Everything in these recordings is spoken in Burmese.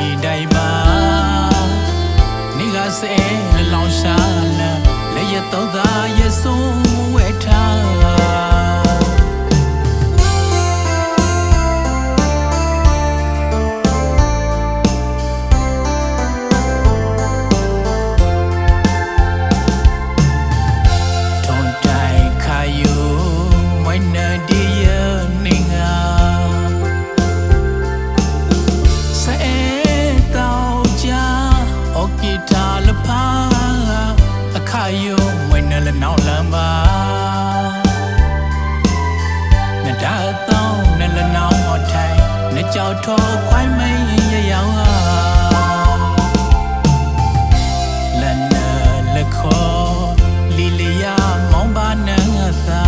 နေတိုင်းပါနေကစဲလောင်ရှာလလက်ရတော့သာရဆုံးဝဲထား ကြောက်ထောခွိုင်းမင်းရရောင်ဟာလနလခောလီလီယာမောင်ပါနငသာ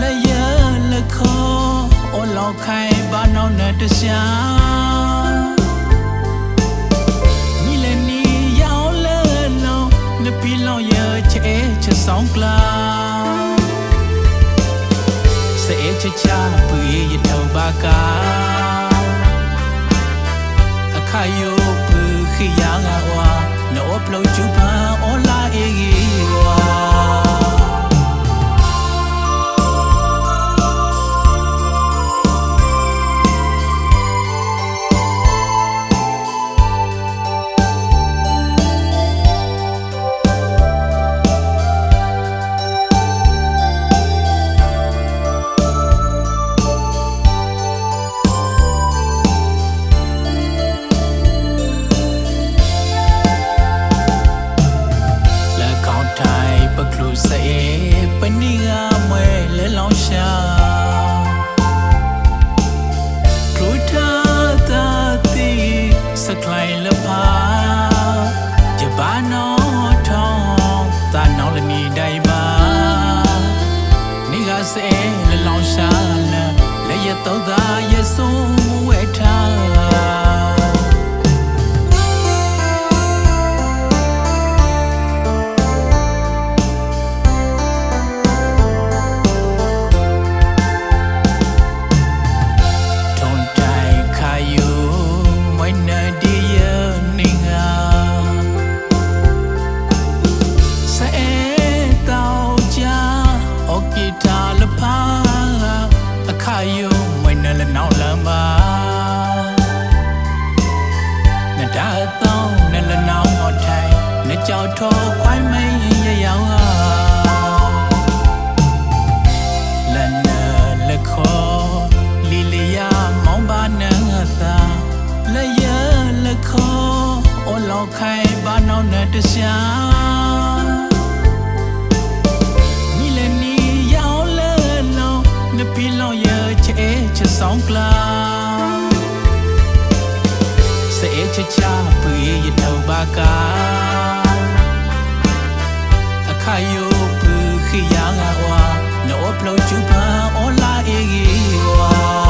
လယလခောအလောက်ခိုင်ဘာနောင်းနဲ့တရှာနီလနီယောင်းလဲလုံးနပီလောင်ရချဲချဆောင်ကလာစေချချပူရတော့ဘာကာ အခါယိုပူခိယာငါဝါနောပလော စေပနိငါမွဲလဲလောင်ရှာကလူတာတာတီစကလိုင်းလပါဂျပန်နောထောင်းတာနောင်လနီဒိုင်ပါနိငါစေလဲလောင်ရှာလဲရတော့ကရဆုံး ယုမွိနလနောက်လမ်းပါနဒါတောင်းနလနောက်မထိုင်နကြောက်ထောခွိုင်းမင်းရရောင်ဟာလနလခောလီလီယာမောင်ပါနငသာလယလခောအလောက်ခိုင်ဘာနောင်းနဲ့တရှာ ချာချာပူရရတော့ပါကအခါယိုပူခိယာငါဝါနော်ပလောချူပါအွန်လာအေးဝါ